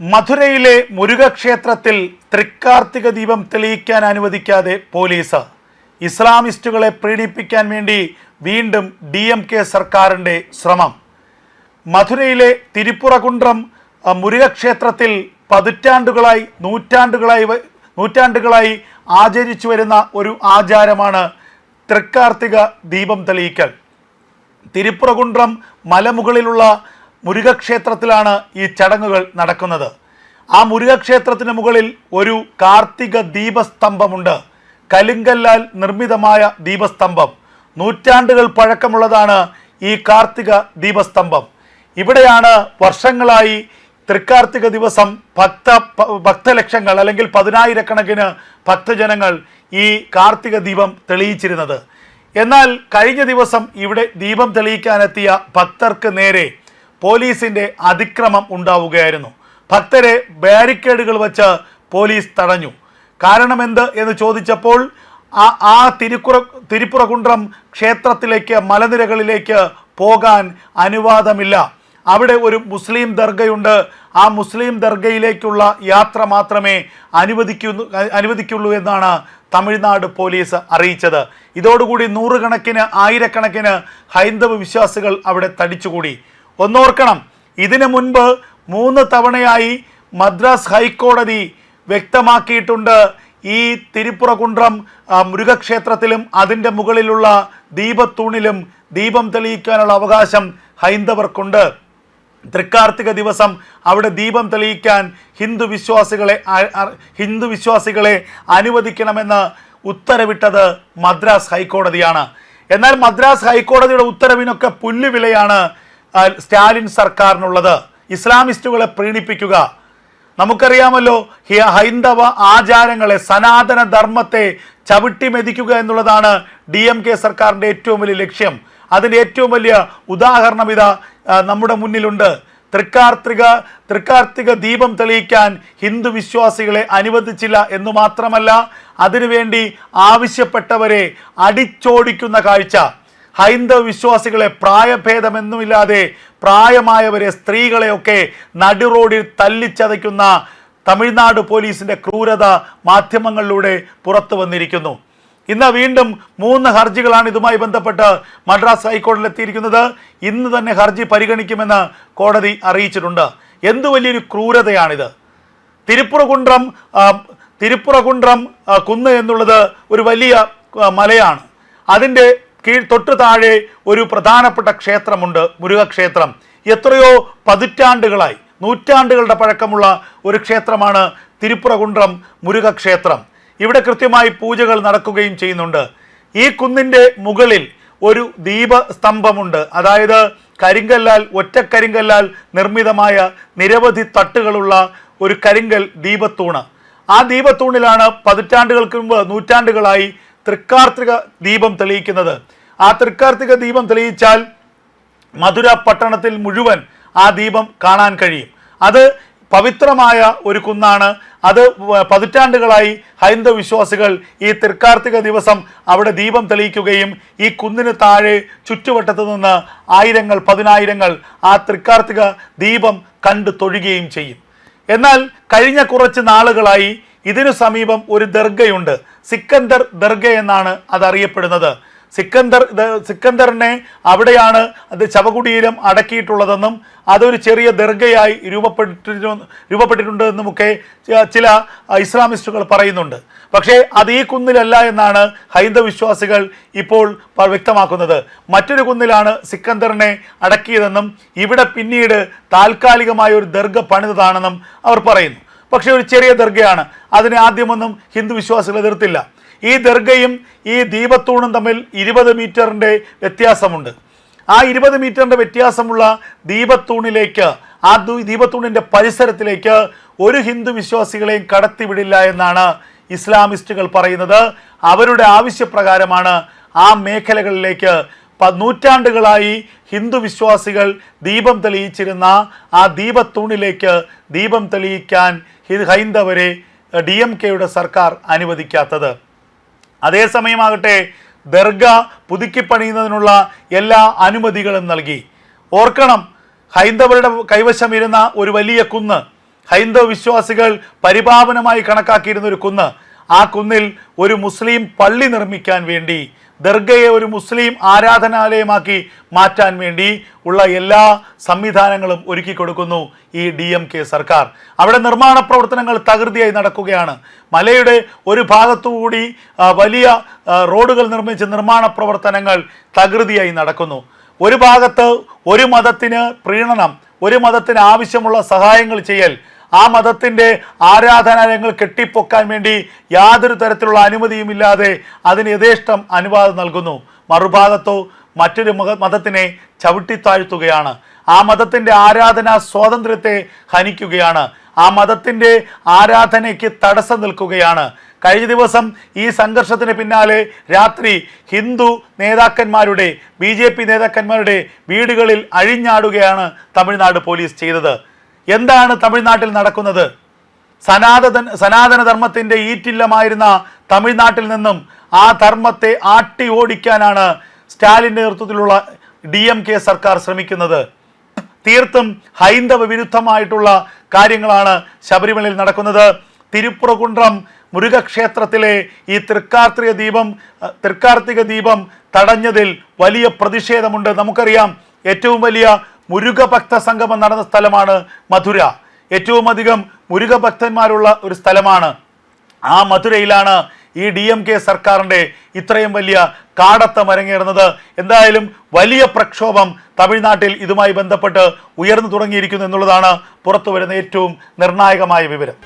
മധുരയിലെ മുരുകക്ഷേത്രത്തിൽ തൃക്കാർത്തിക ദീപം തെളിയിക്കാൻ അനുവദിക്കാതെ പോലീസ്. ഇസ്ലാമിസ്റ്റുകളെ പ്രീണിപ്പിക്കാൻ വേണ്ടി വീണ്ടും ഡി എം കെ സർക്കാരിന്റെ ശ്രമം. മധുരയിലെ തിരുപ്പുറകുണ്ട്രം മുരുകക്ഷേത്രത്തിൽ പതിറ്റാണ്ടുകളായി നൂറ്റാണ്ടുകളായി നൂറ്റാണ്ടുകളായി ആചരിച്ചു വരുന്ന ഒരു ആചാരമാണ് തൃക്കാർത്തിക ദീപം തെളിയിക്കൽ. തിരുപ്പുറകുണ്ട്രം മലമുകളിലുള്ള മുരുകക്ഷേത്രത്തിലാണ് ഈ ചടങ്ങുകൾ നടക്കുന്നത്. ആ മുരുകക്ഷേത്രത്തിന് മുകളിൽ ഒരു കാർത്തിക ദീപസ്തംഭമുണ്ട്. കലിങ്കല്ലാൽ നിർമ്മിതമായ ദീപസ്തംഭം. നൂറ്റാണ്ടുകൾ പഴക്കമുള്ളതാണ് ഈ കാർത്തിക ദീപസ്തംഭം. ഇവിടെയാണ് വർഷങ്ങളായി തൃക്കാർത്തിക ദിവസം ഭക്ത ഭക്തലക്ഷങ്ങൾ അല്ലെങ്കിൽ പതിനായിരക്കണക്കിന് ഭക്തജനങ്ങൾ ഈ കാർത്തിക ദീപം തെളിയിച്ചിരുന്നത്. എന്നാൽ കഴിഞ്ഞ ദിവസം ഇവിടെ ദീപം തെളിയിക്കാനെത്തിയ ഭക്തർക്ക് നേരെ പോലീസിന്റെ അതിക്രമം ഉണ്ടാവുകയായിരുന്നു. ഭക്തരെ ബാരിക്കേഡുകൾ വച്ച് പോലീസ് തടഞ്ഞു. കാരണം എന്ത് എന്ന് ചോദിച്ചപ്പോൾ ആ ആ തിരുക്കുറ തിരുപ്പുറകുണ്ട്രം ക്ഷേത്രത്തിലേക്ക് മലനിരകളിലേക്ക് പോകാൻ അനുവാദമില്ല. അവിടെ ഒരു മുസ്ലിം ദർഗയുണ്ട്. ആ മുസ്ലിം ദർഗയിലേക്കുള്ള യാത്ര മാത്രമേ അനുവദിക്കുന്നു അനുവദിക്കുള്ളൂ എന്നാണ് തമിഴ്നാട് പോലീസ് അറിയിച്ചത്. ഇതോടുകൂടി നൂറുകണക്കിന് ആയിരക്കണക്കിന് ഹൈന്ദവ വിശ്വാസികൾ അവിടെ തടിച്ചുകൂടി. ഒന്നോർക്കണം. ഇതിനു മുൻപ് മൂന്ന് തവണയായി മദ്രാസ് ഹൈക്കോടതി വ്യക്തമാക്കിയിട്ടുണ്ട്. ഈ തിരുപ്പുറകുണ്ട്രം മൃഗക്ഷേത്രത്തിലും അതിന്റെ മുകളിലുള്ള ദീപത്തൂണിലും ദീപം തെളിയിക്കാനുള്ള അവകാശം ഹൈന്ദവർക്കുണ്ട്. തൃക്കാർത്തിക ദിവസം അവിടെ ദീപം തെളിയിക്കാൻ ഹിന്ദു വിശ്വാസികളെ ഹിന്ദു വിശ്വാസികളെ അനുവദിക്കണമെന്ന് ഉത്തരവിട്ടത് മദ്രാസ് ഹൈക്കോടതിയാണ്. എന്നാൽ മദ്രാസ് ഹൈക്കോടതിയുടെ ഉത്തരവിനൊക്കെ പുല്ലുവിലയാണ് സ്റ്റാലിൻ സർക്കാരിനുള്ളത്. ഇസ്ലാമിസ്റ്റുകളെ പ്രീണിപ്പിക്കുക. നമുക്കറിയാമല്ലോ ഹൈന്ദവ ആചാരങ്ങളെ സനാതന ധർമ്മത്തെ ചവിട്ടി മെതിക്കുക എന്നുള്ളതാണ് ഡി എം കെ സർക്കാരിന്റെ ഏറ്റവും വലിയ ലക്ഷ്യം. അതിന്റെ ഏറ്റവും വലിയ ഉദാഹരണം ഇതാ നമ്മുടെ മുന്നിലുണ്ട്. തൃക്കാർത്തിക തൃക്കാർത്തിക ദീപം തെളിയിക്കാൻ ഹിന്ദു വിശ്വാസികളെ അനുവദിച്ചില്ല എന്ന് മാത്രമല്ല അതിനുവേണ്ടി ആവശ്യപ്പെട്ടവരെ അടിച്ചോടിക്കുന്ന കാഴ്ച. ഹൈന്ദവ വിശ്വാസികളെ പ്രായഭേദമെന്നുമില്ലാതെ പ്രായമായവരെ സ്ത്രീകളെയൊക്കെ നടുറോഡിൽ തല്ലിച്ചതയ്ക്കുന്ന തമിഴ്നാട് പോലീസിന്റെ ക്രൂരത മാധ്യമങ്ങളിലൂടെ പുറത്തു വന്നിരിക്കുന്നു. ഇന്ന് വീണ്ടും മൂന്ന് ഹർജികളാണ് ഇതുമായി ബന്ധപ്പെട്ട് മദ്രാസ് ഹൈക്കോടതിയിൽ എത്തിയിരിക്കുന്നത്. ഇന്ന് തന്നെ ഹർജി പരിഗണിക്കുമെന്ന് കോടതി അറിയിച്ചിട്ടുണ്ട്. എന്തു വലിയൊരു ക്രൂരതയാണിത്. തിരുപ്പുറകുണ്ട്രം തിരുപ്പുറകുണ്ട്രം കുന്ന് എന്നുള്ളത് ഒരു വലിയ മലയാണ്. അതിന്റെ കീഴ് തൊട്ടു താഴെ ഒരു പ്രധാനപ്പെട്ട ക്ഷേത്രമുണ്ട് മുരുകക്ഷേത്രം. എത്രയോ പതിറ്റാണ്ടുകളായി നൂറ്റാണ്ടുകളുടെ പഴക്കമുള്ള ഒരു ക്ഷേത്രമാണ് തിരുപ്പുറകുണ്ട്രം മുരുകക്ഷേത്രം. ഇവിടെ കൃത്യമായി പൂജകൾ നടക്കുകയും ചെയ്യുന്നുണ്ട്. ഈ കുന്നിന്റെ മുകളിൽ ഒരു ദീപസ്തംഭമുണ്ട്. അതായത് കരിങ്കല്ലാൽ ഒറ്റക്കരിങ്കല്ലാൽ നിർമ്മിതമായ നിരവധി തട്ടുകളുള്ള ഒരു കരിങ്കൽ ദീപത്തൂണ്. ആ ദീപത്തൂണിലാണ് പതിറ്റാണ്ടുകൾക്ക് മുമ്പ് നൂറ്റാണ്ടുകളായി തൃക്കാർത്തിക ദീപം തെളിയിക്കുന്നത്. ആ തൃക്കാർത്തിക ദീപം തെളിയിച്ചാൽ മധുര പട്ടണത്തിൽ മുഴുവൻ ആ ദീപം കാണാൻ കഴിയും. അത് പവിത്രമായ ഒരു കുന്നാണ്. അത് പതിറ്റാണ്ടുകളായി ഹൈന്ദവ വിശ്വാസികൾ ഈ തൃക്കാർത്തിക ദിവസം അവിടെ ദീപം തെളിയിക്കുകയും ഈ കുന്നിന് താഴെ ചുറ്റുവട്ടത്ത് നിന്ന് ആയിരങ്ങൾ പതിനായിരങ്ങൾ ആ തൃക്കാർത്തിക ദീപം കണ്ടു തൊഴുകയും ചെയ്യും. എന്നാൽ കഴിഞ്ഞ കുറച്ച് നാളുകളായി ഇതിനു സമീപം ഒരു ദർഗയുണ്ട്. സിക്കന്ദർ ദർഗ എന്നാണ് അതറിയപ്പെടുന്നത്. സിക്കന്ദർ സിക്കന്ദറിനെ അവിടെയാണ് അത് ശവകുടീരം അടക്കിയിട്ടുള്ളതെന്നും അതൊരു ചെറിയ ദർഗയായി രൂപപ്പെട്ടിരു രൂപപ്പെട്ടിട്ടുണ്ടെന്നുമൊക്കെ ചില ഇസ്ലാമിസ്റ്റുകൾ പറയുന്നുണ്ട്. പക്ഷേ അത് ഈ കുന്നിലല്ല എന്നാണ് ഹൈന്ദവ വിശ്വാസികൾ ഇപ്പോൾ വ്യക്തമാക്കുന്നത്. മറ്റൊരു കുന്നിലാണ് സിക്കന്ദറിനെ അടക്കിയതെന്നും ഇവിടെ പിന്നീട് താൽക്കാലികമായ ഒരു ദർഗ പണിതതാണെന്നും അവർ പറയുന്നു. പക്ഷേ ഒരു ചെറിയ ദർഗയാണ്. അതിനെ ആദ്യമൊന്നും ഹിന്ദു വിശ്വാസികൾ എതിർത്തില്ല. ഈ ദർഗയും ഈ ദീപത്തൂണും തമ്മിൽ ഇരുപത് മീറ്ററിന്റെ വ്യത്യാസമുണ്ട്. ആ ഇരുപത് മീറ്ററിന്റെ വ്യത്യാസമുള്ള ദീപത്തൂണിലേക്ക് ആ ദീപത്തൂണിന്റെ പരിസരത്തിലേക്ക് ഒരു ഹിന്ദു വിശ്വാസികളെയും കടത്തിവിടില്ല എന്നാണ് ഇസ്ലാമിസ്റ്റുകൾ പറയുന്നത്. അവരുടെ ആവശ്യപ്രകാരമാണ് ആ മേഖലകളിലേക്ക് നൂറ്റാണ്ടുകളായി ഹിന്ദു വിശ്വാസികൾ ദീപം തെളിയിച്ചിരുന്ന ആ ദീപത്തൂണിലേക്ക് ദീപം തെളിയിക്കാൻ ഹൈന്ദവരെ ഡി എം കെയുടെ സർക്കാർ അനുവദിക്കാത്തത്. അതേസമയമാകട്ടെ ദർഗ പുതുക്കിപ്പണിയുന്നതിനുള്ള എല്ലാ അനുമതികളും നൽകി. ഓർക്കണം ഹൈന്ദവരുടെ കൈവശം ഇരുന്ന ഒരു വലിയ കുന്ന് ഹൈന്ദവ വിശ്വാസികൾ പരിപാവനമായി കണക്കാക്കിയിരുന്ന ഒരു കുന്ന് ആ കുന്നിൽ ഒരു മുസ്ലിം പള്ളി നിർമ്മിക്കാൻ വേണ്ടി ദർഗയെ ഒരു മുസ്ലിം ആരാധനാലയമാക്കി മാറ്റാൻ വേണ്ടി ഉള്ള എല്ലാ സംവിധാനങ്ങളും ഒരുക്കി കൊടുക്കുന്നു ഈ ഡി എം കെ സർക്കാർ. അവിടെ നിർമ്മാണ പ്രവർത്തനങ്ങൾ തകൃതിയായി നടക്കുകയാണ്. മലയുടെ ഒരു ഭാഗത്തുകൂടി വലിയ റോഡുകൾ നിർമ്മിച്ച് നിർമ്മാണ പ്രവർത്തനങ്ങൾ തകൃതിയായി നടക്കുന്നു. ഒരു ഭാഗത്ത് ഒരു മതത്തിന് പ്രീണനം ഒരു മതത്തിന് ആവശ്യമുള്ള സഹായങ്ങൾ ചെയ്യൽ ആ മതത്തിന്റെ ആരാധനാലയങ്ങൾ കെട്ടിപ്പൊക്കാൻ വേണ്ടി യാതൊരു തരത്തിലുള്ള അനുമതിയുമില്ലാതെ അതിന് യഥേഷ്ടം അനുവാദം നൽകുന്നു. മറുഭാഗത്തോ മറ്റൊരു മത മതത്തിനെ ചവിട്ടിത്താഴ്ത്തുകയാണ്. ആ മതത്തിന്റെ ആരാധനാ സ്വാതന്ത്ര്യത്തെ ഹനിക്കുകയാണ്. ആ മതത്തിന്റെ ആരാധനയ്ക്ക് തടസ്സം നിൽക്കുകയാണ്. കഴിഞ്ഞ ദിവസം ഈ സംഘർഷത്തിന് പിന്നാലെ രാത്രി ഹിന്ദു നേതാക്കന്മാരുടെ ബി നേതാക്കന്മാരുടെ വീടുകളിൽ അഴിഞ്ഞാടുകയാണ് തമിഴ്നാട് പോലീസ് ചെയ്തത്. എന്താണ് തമിഴ്നാട്ടിൽ നടക്കുന്നത്? സനാതന സനാതന ധർമ്മത്തിന്റെ ഈറ്റില്ലമായിരുന്ന തമിഴ്നാട്ടിൽ നിന്നും ആ ധർമ്മത്തെ ആട്ടി ഓടിക്കാനാണ് സ്റ്റാലിന്റെ നേതൃത്വത്തിലുള്ള ഡി എം കെ സർക്കാർ ശ്രമിക്കുന്നത്. തീർത്തും ഹൈന്ദവ വിരുദ്ധമായിട്ടുള്ള കാര്യങ്ങളാണ് ശബരിമലയിൽ നടക്കുന്നത്. തിരുപ്പുറകുണ്ട്രം മുരുകക്ഷേത്രത്തിലെ ഈ തൃക്കാർത്തിക ദീപം തൃക്കാർത്തിക ദീപം തടഞ്ഞതിൽ വലിയ പ്രതിഷേധമുണ്ട്. നമുക്കറിയാം ഏറ്റവും വലിയ മുരുക ഭക്ത സംഗമം നടന്ന സ്ഥലമാണ് മധുര. ഏറ്റവും അധികം മുരുക ഭക്തന്മാരുള്ള ഒരു സ്ഥലമാണ്. ആ മധുരയിലാണ് ഈ ഡി എം കെ സർക്കാരിന്റെ ഇത്രയും വലിയ കാടത്തം അരങ്ങേറുന്നത്. എന്തായാലും വലിയ പ്രക്ഷോഭം തമിഴ്നാട്ടിൽ ഇതുമായി ബന്ധപ്പെട്ട് ഉയർന്നു തുടങ്ങിയിരിക്കുന്നു എന്നുള്ളതാണ് പുറത്തു വരുന്ന ഏറ്റവും നിർണായകമായ വിവരം.